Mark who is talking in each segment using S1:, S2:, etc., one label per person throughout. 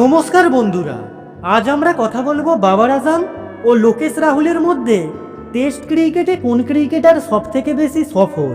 S1: নমস্কার বন্ধুরা, আজ আমরা কথা বলব বাবার আজম ও লোকেশ রাহুলের মধ্যে টেস্ট ক্রিকেটে কোন ক্রিকেটার সব থেকে বেশি সফল?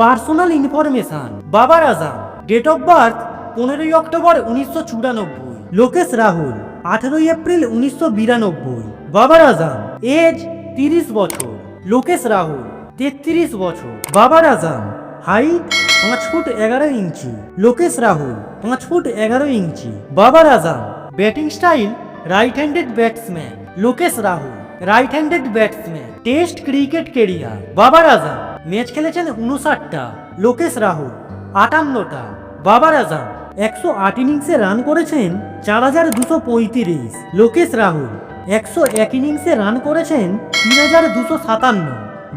S1: Personal information, Babar Azam date of birth পনেরোই অক্টোবর উনিশশো চুরানব্বই, লোকেশ রাহুল, আঠেরোই এপ্রিল উনিশশো বিরানব্বই, বাবার আজম এজ তিরিশ বছর, লোকেশ রাহুল, তেত্রিশ বছর, বাবার আজম হাইট পাঁচ ফুট এগারো ইঞ্চি। লোকেশ রাহুল পাঁচ ফুট এগারো ইঞ্চি। Babar Azam batting style right handed batsman Lokesh Rahul right handed batsman test cricket career Babar Azam match খেলেছেন উনষাটটা। লোকেশ রাহুল, আটান্নটা। বাবার আজম একশো আট ইনিংসে রান করেছেন চার হাজার দুশো পঁয়ত্রিশ। লোকেশ রাহুল, একশো এক ইনিংসে রান করেছেন তিন হাজার দুশো সাতান্ন।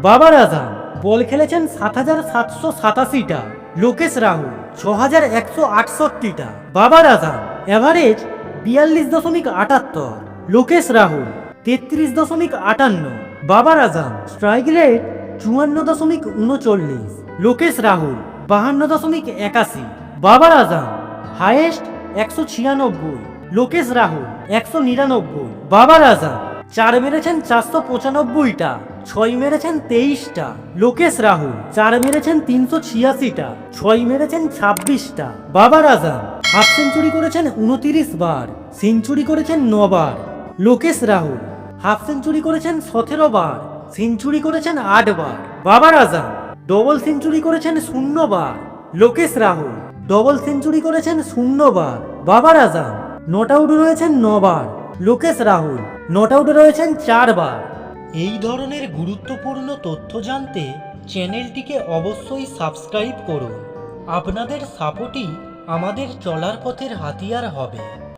S1: বাবার আজম বল খেলেছেন সাত হাজার সাতশো সাতাশিটা। লোকেশ রাহুল ছ হাজার একশো আটষট্টিটা। বাবার আজম অ্যাভারেজ বিয়াল্লিশ দশমিক আটাত্তর। লোকেশ রাহুল তেত্রিশ দশমিক আটান্ন। বাবার আজম স্ট্রাইক রেট চুয়ান্ন দশমিক উনচল্লিশ। লোকেশ রাহুল বাহান্ন দশমিক একাশি। বাবার আজম হায়েস্ট একশো ছিয়ানব্বই। লোকেশ রাহুল একশো নিরানব্বই। বাবার আজম চার মেরেছেন চারশো পঁচানব্বইটা, ছয় মেরেছেন তেইশটা। লোকেশ রাহুল, চার মেরেছেন তিনশো ছিয়াশিটা, ছয় মেরেছেন ছাব্বিশটা। বাবার আজম হাফ সেঞ্চুরি করেছেন উনতিরিশ বার, সেঞ্চুরি করেছেন নবার লোকেশ রাহুল, হাফ সেঞ্চুরি করেছেন সতেরো বার, সেঞ্চুরি করেছেন আট বার। বাবার আজম ডবল সেঞ্চুরি করেছেন শূন্য বার। লোকেশ রাহুল, ডবল সেঞ্চুরি করেছেন শূন্য বার। বাবার আজম নট আউট রয়েছেন নবার লোকেশ রাহুল নট আউট রয়েছেন চারবার। এই ধরনের গুরুত্বপূর্ণ তথ্য জানতে চ্যানেলটিকে অবশ্যই সাবস্ক্রাইব করুন। আপনাদের সাপোর্টই আমাদের চলার পথের হাতিয়ার হবে।